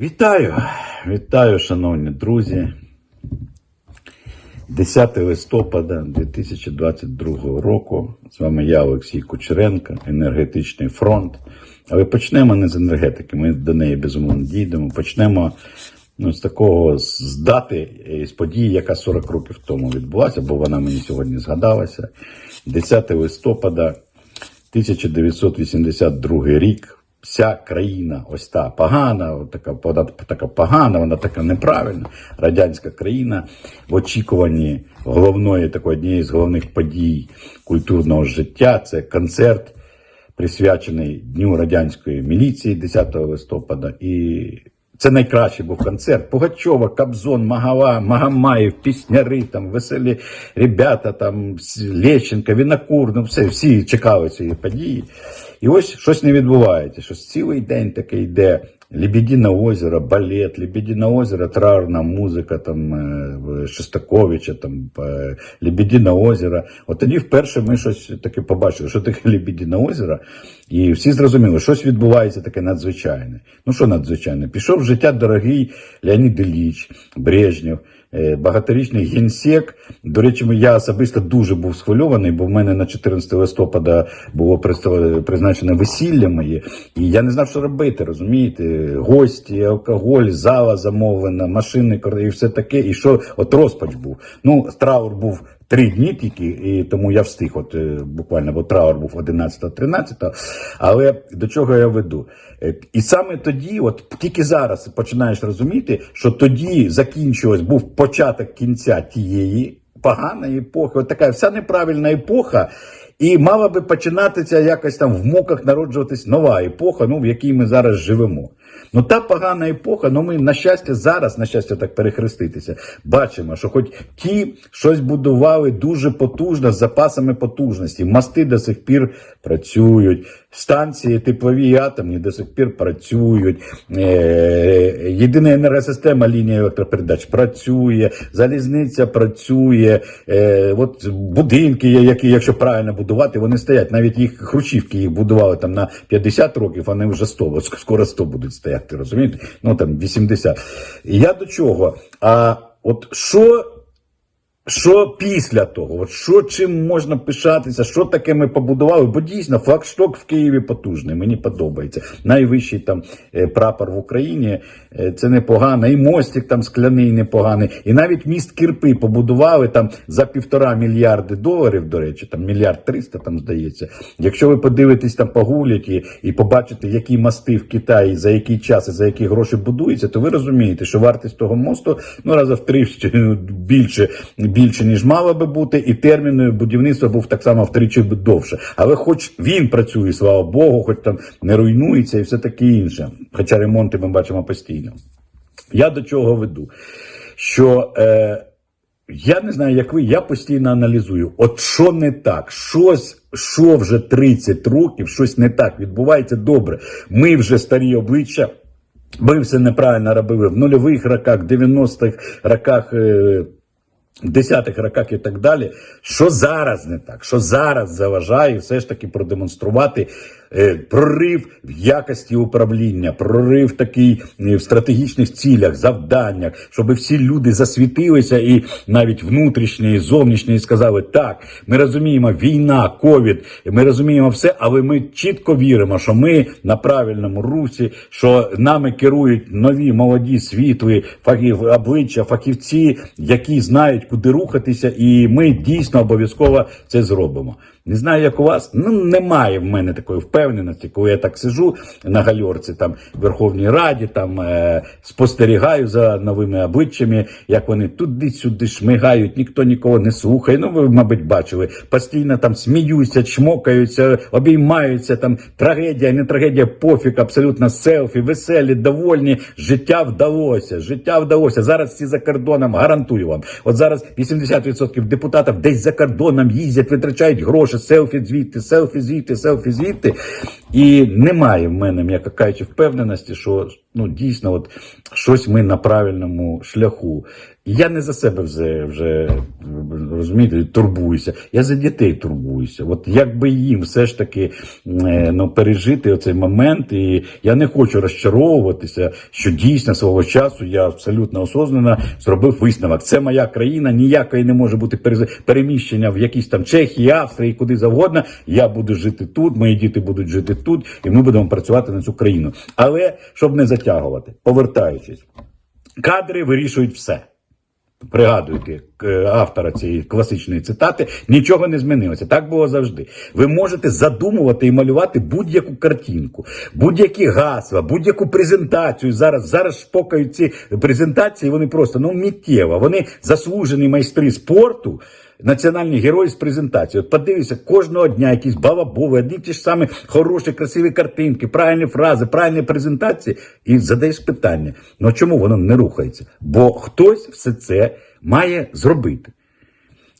Вітаю, вітаю, шановні друзі. 10 листопада 2022 року. З вами я, Олексій Кучеренко, енергетичний фронт. Але почнемо не з енергетики, ми до неї безумовно дійдемо. Почнемо ну, з такого з дати, е, з події, яка 40 років тому відбулася, бо вона мені сьогодні згадалася. 10 листопада 1982 рік. Вся країна, ось та погана, така, така погана, вона така неправильна. Радянська країна в очікуванні головної такої однієї з головних подій культурного життя. Це концерт, присвячений Дню радянської міліції 10 листопада. І це найкращий був концерт. Пугачова, Кобзон, Магава, Магомаєв, пісняри, там веселі ребята, там Лещенко, Вінокур, ну все, всі чекали цієї події. І ось щось не відбувається. Щось цілий день таке йде. Лебедине озеро, балет, Лебедине озеро, траурна музика там е, Шостаковича, там е, Лебедине озеро. От тоді вперше ми щось таке побачили, що таке Лебедине озеро, і всі зрозуміли, щось відбувається таке надзвичайне. Ну що надзвичайне? Пішов в життя дорогий Леонід Ілліч, Брежнєв, багаторічний генсек. До речі, я особисто дуже був схвильований, бо в мене на 14 листопада було призначене весілля моє, і я не знав, що робити, розумієте? Гості, алкоголь, зала замовлена, машини і все таке. І що от розпач був. Ну, траур був. Три дні тільки, і тому я встиг, от е, буквально, бо траур був 11-13, але до чого я веду? Е, І саме тоді, от тільки зараз починаєш розуміти, що тоді закінчилось, був початок кінця тієї поганої епохи, от така вся неправильна епоха. І мала би починатися якось там в муках народжуватись нова епоха, ну в якій ми зараз живемо. Ну та погана епоха, ну ми на щастя зараз, на щастя, так перехреститися, бачимо, що хоч ті щось будували дуже потужно з запасами потужності. Мости до сих пір працюють, станції теплові і атомні до сих пір працюють. Е, єдина енергосистема лінії електропередач працює, залізниця працює. Е, от будинки, які, якщо правильно будувати, вони стоять. Навіть їх хрущівки їх будували там на 50 років, вони вже 100, скоро 100 будуть стояти, розумієте? Ну там 80. Я до чого? А от що що після того? От що чим можна пишатися? Що таке ми побудували? Бо дійсно флагшток в Києві потужний. Мені подобається. Найвищий там е, прапор в Україні. е, Це непогано. І мостик там скляний непоганий. І навіть міст Кірпи побудували там за півтора мільярди доларів. До речі, там мільярд триста там здається. Якщо ви подивитесь там погулять і, побачите, які мости в Китаї за який час і за які гроші будуються, то ви розумієте, що вартість того мосту ну раза три більше більше, ніж мало би бути, і термін будівництва був так само втричі довше. Але хоч він працює, слава Богу, хоч там не руйнується і все таке інше. Хоча ремонти ми бачимо постійно. Я до чого веду? Що е, я не знаю, як ви, я постійно аналізую, от що не так, щось, що вже 30 років, щось не так відбувається добре. Ми вже старі обличчя. Ми все неправильно робили в нульових роках, 90-х роках. Десятих роках і так далі. Що зараз не так? Що зараз заважає все ж таки продемонструвати прорив в якості управління, прорив такий е, в стратегічних цілях, завданнях, щоб всі люди засвітилися і навіть внутрішні і зовнішні і сказали: так, ми розуміємо, війна, ковід, ми розуміємо все, але ми чітко віримо, що ми на правильному русі, що нами керують нові молоді світлі фахів, обличчя, фахівці, які знають, куди рухатися, і ми дійсно обов'язково це зробимо. Не знаю, як у вас. Ну немає в мене такої впевненості, коли я так сижу на гальорці, там в Верховній Раді, там е, спостерігаю за новими обличчями, як вони туди-сюди шмигають, ніхто нікого не слухає. Ну, ви, мабуть, бачили, постійно там сміються, чмокаються, обіймаються. Там трагедія, не трагедія, пофіг, абсолютно селфі, веселі, довольні. Життя вдалося. Життя вдалося. Зараз всі за кордоном, гарантую вам. От зараз 80% депутатів десь за кордоном їздять, витрачають гроші, селфі звідти, селфі звідти, селфі звідти. І немає в мене, м'яко кажучи, впевненості, що ну дійсно, от щось ми на правильному шляху. Я не за себе вже, вже розумієте, турбуюся. Я за дітей турбуюся. От як би їм все ж таки е, ну, пережити оцей момент, і я не хочу розчаровуватися, що дійсно свого часу я абсолютно осознанно зробив висновок. Це моя країна, ніякої не може бути переміщення в якісь там Чехії, Австрії, куди завгодно. Я буду жити тут, мої діти будуть жити тут, і ми будемо працювати на цю країну. Але щоб не затягувати, повертаючись, кадри вирішують все. Пригадуйте автора цієї класичної цитати, нічого не змінилося. Так було завжди. Ви можете задумувати і малювати будь-яку картинку, будь-які гасла, будь-яку презентацію. Зараз зараз шпокають ці презентації. Вони просто ну миттєво. Вони заслужені майстри спорту. Національні герої з презентації. От подивися, кожного дня якісь балабови, одні ті ж самі хороші, красиві картинки, правильні фрази, правильні презентації. І задаєш питання: ну чому воно не рухається? Бо хтось все це має зробити.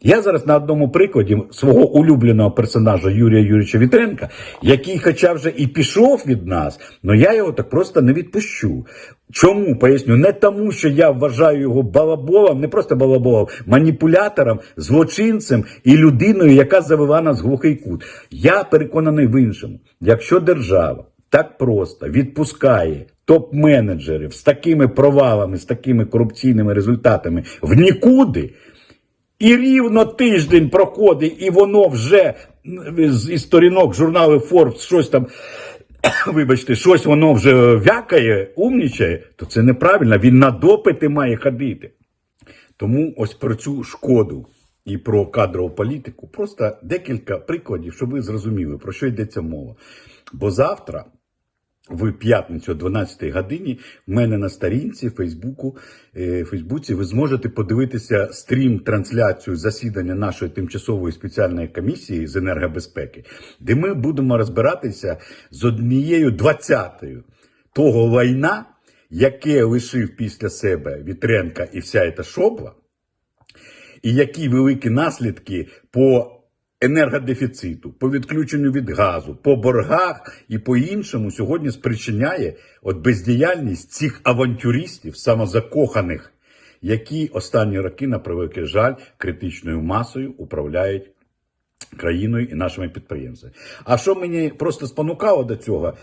Я зараз на одному прикладі свого улюбленого персонажа Юрія Юрійовича Вітренка, який хоча вже і пішов від нас, але я його так просто не відпущу. Чому поясню? Не тому, що я вважаю його балаболом, не просто балаболом, маніпулятором, злочинцем і людиною, яка завела нас в глухий кут. Я переконаний в іншому. Якщо держава так просто відпускає топ-менеджерів з такими провалами, з такими корупційними результатами в нікуди. І рівно тиждень проходить, і воно вже з сторінок журналу Forbes щось там, вибачте, щось воно вже вякає, умнічає, то це неправильно. Він на допити має ходити. Тому ось про цю шкоду і про кадрову політику просто декілька прикладів, щоб ви зрозуміли, про що йдеться мова. Бо завтра. В п'ятницю о 12 годині в мене на сторінці Фейсбуку, е, Фейсбуці ви зможете подивитися стрім трансляцію засідання нашої тимчасової спеціальної комісії з енергобезпеки, де ми будемо розбиратися з однією двадцятою того лайна, яке лишив після себе Вітренка і вся ця шобла, і які великі наслідки по енергодефіциту, по відключенню від газу, по боргах і по іншому сьогодні спричиняє от бездіяльність цих авантюристів, самозакоханих, які останні роки, на превеликий жаль, критичною масою управляють країною і нашими підприємствами. А що мені просто спонукало до цього?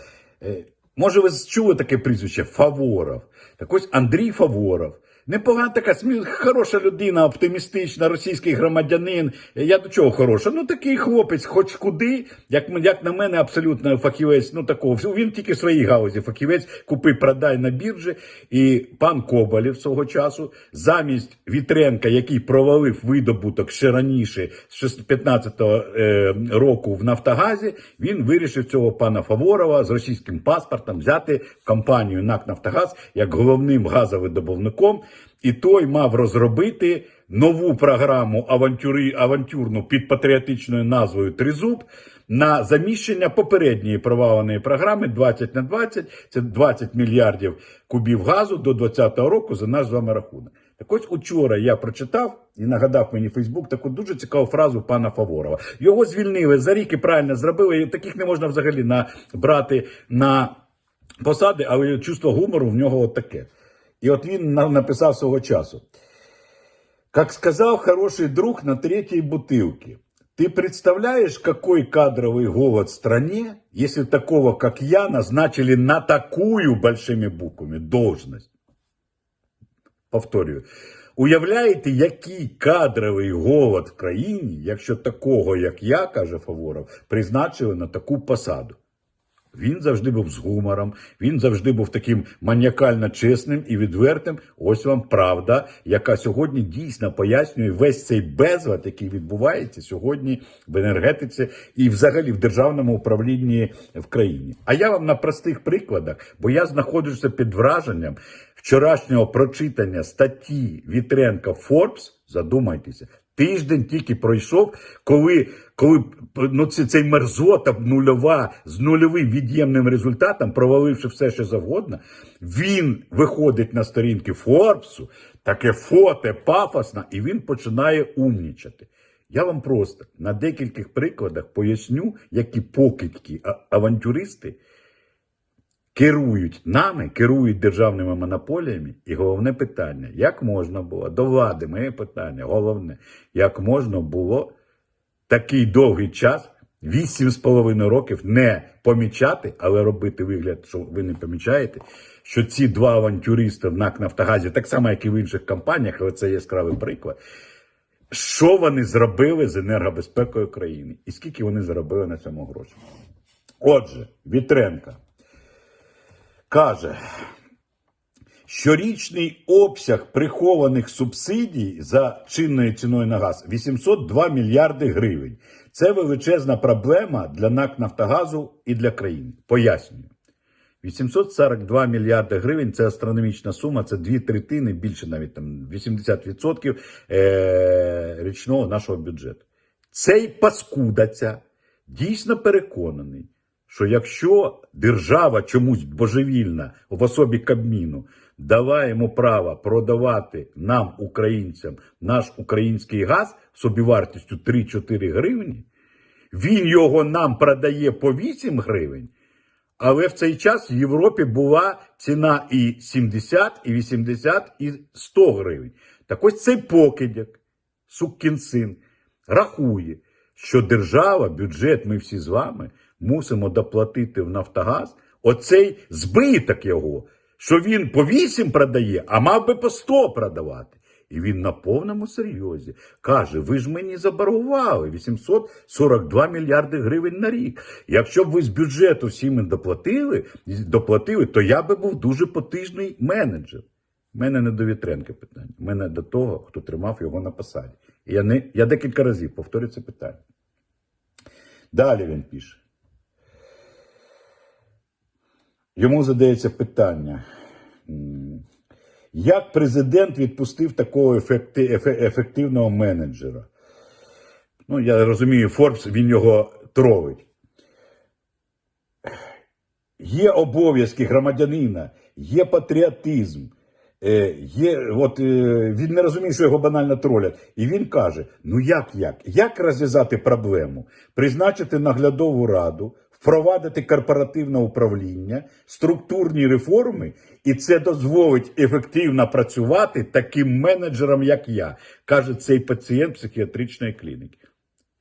Е, Може, ви чули таке прізвище Фаворов? Так ось Андрій Фаворов. Непогана така хороша людина, оптимістична, російський громадянин. Я до чого хороша? Ну такий хлопець, хоч куди, як, як на мене, абсолютно фахівець. Ну такого він тільки в своїй галузі фахівець, купи, продай на біржі. І пан Коболєв свого часу, замість Вітренка, який провалив видобуток ще раніше, з 15-го е, року в Нафтогазі, він вирішив цього пана Фаворова з російським паспортом взяти компанію НАК Нафтогаз як головним газовидобувником. І той мав розробити нову програму авантюри, авантюрну під патріотичною назвою Тризуб на заміщення попередньої проваленої програми 20 на 20, це 20 мільярдів кубів газу до 2020 року за наш з рахунок. Так ось учора я прочитав і нагадав мені Фейсбук таку дуже цікаву фразу пана Фаворова. Його звільнили за рік і правильно зробили. І таких не можна взагалі на, брати на посади, але чувство гумору в нього от таке. І от він на- написав свого часу. Как сказал хороший друг на третьей бутылке, ты представляешь, какой кадровый голод в стране, если такого, как я, назначили на такую большими буквами должность? Повторюю. Уявляєте, який кадровий голод в країні, якщо такого, як я, каже Фаворов, призначили на таку посаду? Він завжди був з гумором, він завжди був таким маніакально чесним і відвертим. Ось вам правда, яка сьогодні дійсно пояснює весь цей безлад, який відбувається сьогодні в енергетиці і взагалі в державному управлінні в країні. А я вам на простих прикладах, бо я знаходжуся під враженням вчорашнього прочитання статті Вітренка Forbes, задумайтеся. Тиждень тільки пройшов, коли, коли ну, це, цей мерзота нульова з нульовим від'ємним результатом, проваливши все, що завгодно, він виходить на сторінки Форбсу, таке фото пафосне, і він починає умнічати. Я вам просто на декількох прикладах поясню, які покидьки авантюристи керують нами, керують державними монополіями. І головне питання: як можна було до влади, моє питання, головне, як можна було такий довгий час, 8,5 років, не помічати, але робити вигляд, що ви не помічаєте, що ці два авантюристи в НАК Нафтогазі, так само, як і в інших компаніях, але це яскравий приклад. Що вони зробили з енергобезпекою країни? І скільки вони заробили на цьому гроші? Отже, Вітренка каже, щорічний обсяг прихованих субсидій за чинною ціною на газ 802 мільярди гривень. Це величезна проблема для НАК Нафтогазу і для країни. Пояснюю. 842 мільярди гривень це астрономічна сума, це дві третини, більше навіть там 80% е, річного нашого бюджету. Цей паскудаця дійсно переконаний, що якщо держава чомусь божевільна в особі Кабміну дала йому право продавати нам, українцям, наш український газ собівартістю 3-4 гривні, він його нам продає по 8 гривень. Але в цей час в Європі була ціна і 70, і 80, і 100 гривень. Так ось цей покидяк, суккін син, рахує, що держава, бюджет, ми всі з вами мусимо доплатити в Нафтогаз оцей збиток його, що він по 8 продає, а мав би по 100 продавати. І він на повному серйозі каже: ви ж мені заборгували 842 мільярди гривень на рік. Якщо б ви з бюджету всім доплатили, доплатили, то я би був дуже потижний менеджер. У мене не до Вітренка питання. У мене до того, хто тримав його на посаді. Я, не, я декілька разів повторю це питання. Далі він пише. Йому задається питання. Як президент відпустив такого ефективного менеджера? Ну, я розумію, Форбс він його тролить. Є обов'язки громадянина, є патріотизм. Е, є, от, е, він не розуміє, що його банально тролять. І він каже: ну як як? Як розв'язати проблему? Призначити наглядову раду, впровадити корпоративне управління, структурні реформи, і це дозволить ефективно працювати таким менеджерам, як я, каже цей пацієнт психіатричної клініки.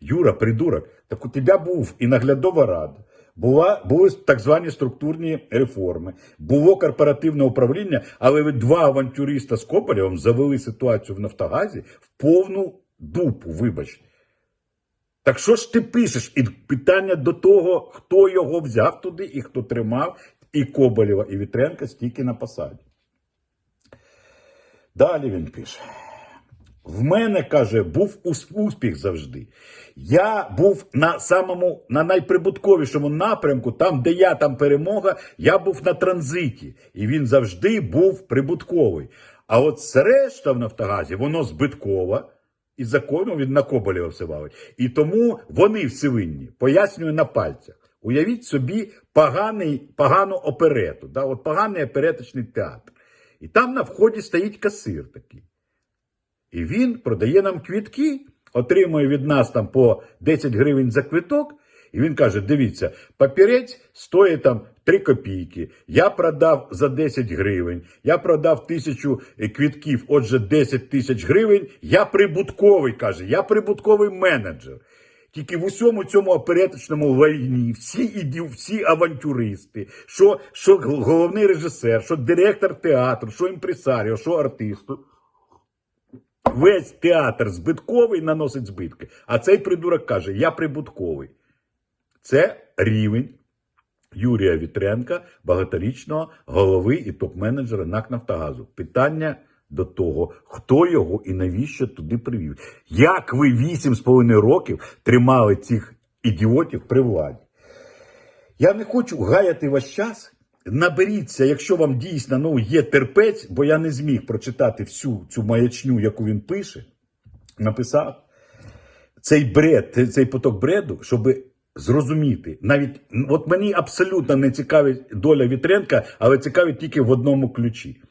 Юра, придурок, так у тебе був і наглядова рада, була, були так звані структурні реформи, було корпоративне управління, але ви два авантюриста з Копарєвим завели ситуацію в Нафтогазі в повну дупу, вибачте. Так що ж ти пишеш? І питання до того, хто його взяв туди і хто тримав, і Коболєва, і Вітренка стільки на посаді. Далі він пише. В мене каже, був успіх завжди. Я був на самому на найприбутковішому напрямку, там, де я там перемога, я був на транзиті, і він завжди був прибутковий. А от решта в Нафтогазі, воно збиткове, і закону він на Коболєва все валить. І тому вони всі винні. Пояснюю на пальцях. Уявіть собі поганий, погану оперету, да? от поганий опереточний театр. І там на вході стоїть касир такий. І він продає нам квітки, отримує від нас там по 10 гривень за квиток. І він каже: дивіться, папірець стоїть там 3 копійки. Я продав за 10 гривень, я продав тисячу е, квітків, отже, 10 тисяч гривень. Я прибутковий, каже, я прибутковий менеджер. Тільки в усьому цьому опереточному лайні всі іді, всі авантюристи, що, що головний режисер, що директор театру, що імпресаріо, що артисту. Весь театр збитковий наносить збитки. А цей придурок каже: я прибутковий. Це рівень Юрія Вітренка, багаторічного голови і топ-менеджера НАК Нафтогазу. Питання до того, хто його і навіщо туди привів. Як ви 8,5 років тримали цих ідіотів при владі? Я не хочу гаяти ваш час. Наберіться, якщо вам дійсно ну, є терпець, бо я не зміг прочитати всю цю маячню, яку він пише, написав цей бред, цей- поток бреду, щоб зрозуміти. Навіть от мені абсолютно не цікавить доля Вітренка, але цікавить тільки в одному ключі.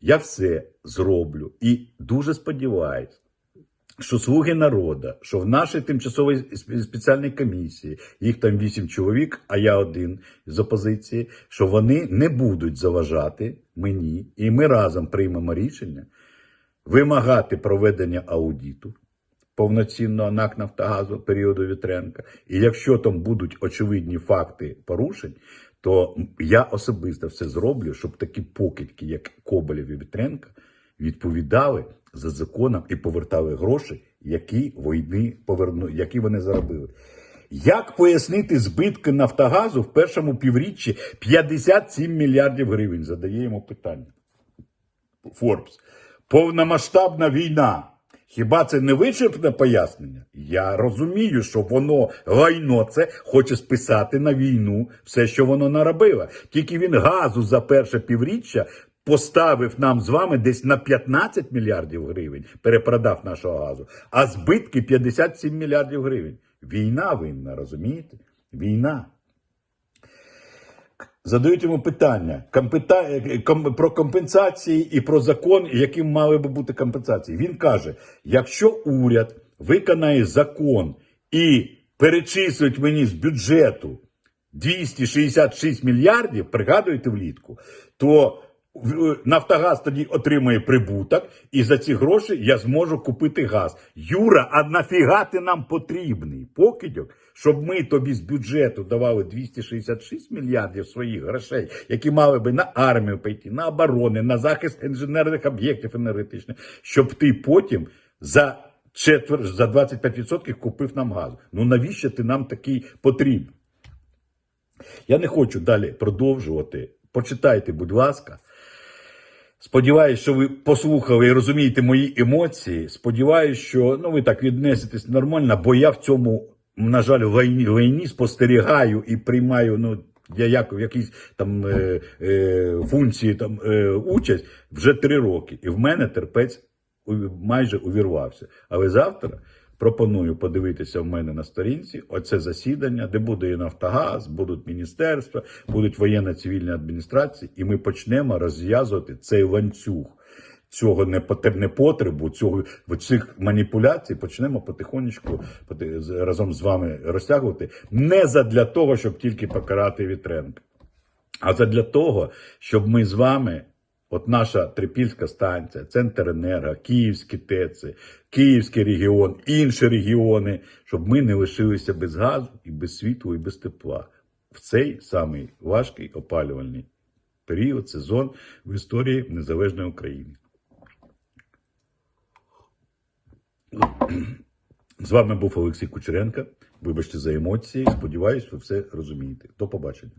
Я все зроблю і дуже сподіваюсь, що слуги народа, що в нашій тимчасовій спеціальній комісії, їх там вісім чоловік, а я один з опозиції, що вони не будуть заважати мені, і ми разом приймемо рішення вимагати проведення аудиту повноцінного НАК Нафтогазу періоду Вітренка. І якщо там будуть очевидні факти порушень, то я особисто все зроблю, щоб такі покидьки, як Коболєв і Вітренка, відповідали за законом і повертали гроші, які війни поверну, які вони заробили. Як пояснити збитки Нафтогазу в першому півріччі 57 мільярдів гривень? Задає йому питання. Форбс. Повномасштабна війна. Хіба це не вичерпне пояснення? Я розумію, що воно лайно це хоче списати на війну все, що воно наробило. Тільки він газу за перше півріччя поставив нам з вами десь на 15 мільярдів гривень, перепродав нашого газу, а збитки 57 мільярдів гривень. Війна винна, розумієте? Війна. Задають йому питання е, ком- про компенсації і про закон, яким мали би бути компенсації. Він каже: якщо уряд виконає закон і перечислить мені з бюджету 266 мільярдів, пригадуєте влітку, то Нафтогаз тоді отримує прибуток, і за ці гроші я зможу купити газ. Юра, а нафіга ти нам потрібний? Покидьок, щоб ми тобі з бюджету давали 266 мільярдів своїх грошей, які мали би на армію пойти, на оборони, на захист інженерних об'єктів енергетичних, щоб ти потім за четвер, за 25% купив нам газ. Ну навіщо ти нам такий потрібен? Я не хочу далі продовжувати. Почитайте, будь ласка. Сподіваюсь, що ви послухали і розумієте мої емоції. Сподіваюсь, що ну, ви так віднесетесь нормально, бо я в цьому, на жаль, війні, війні спостерігаю і приймаю ну, я як в якійсь там е, е, функції там, е, участь вже три роки. І в мене терпець майже увірвався. Але завтра пропоную подивитися в мене на сторінці оце засідання, де буде і Нафтогаз, будуть міністерства, будуть воєнно-цивільні адміністрації, і ми почнемо розв'язувати цей ланцюг. Цього непотр- непотребу, цього цих маніпуляцій почнемо потихонечку разом з вами розтягувати. Не задля того, щоб тільки покарати Вітренка, а задля того, щоб ми з вами, от наша Трипільська станція, Центр Енерго, Київські ТЕЦи, Київський регіон, інші регіони, щоб ми не лишилися без газу і без світла, і без тепла в цей самий важкий опалювальний період, сезон в історії незалежної України. З вами був Олексій Кучеренко. Вибачте за емоції. Сподіваюсь, ви все розумієте. До побачення.